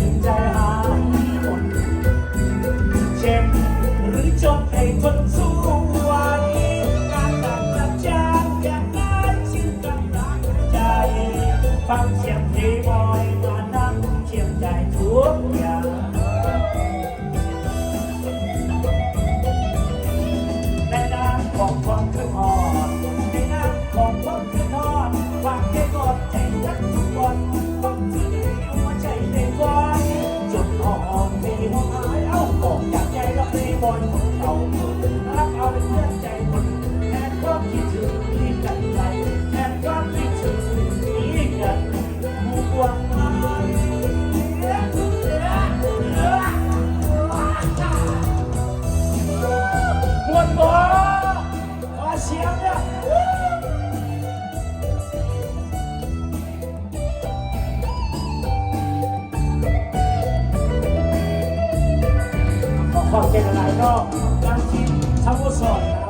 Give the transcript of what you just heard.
ถึเจ็บหรือจบให้ทนสู้ไหวการตัดกับจางอยางนั้ชิ้นใจ ฟังเสียงที่อยมานั่งเทีมใจทุกอย่างแม่นางข ความเป็นอะไรก็ยังกินทั้งหมดสอนนะครับ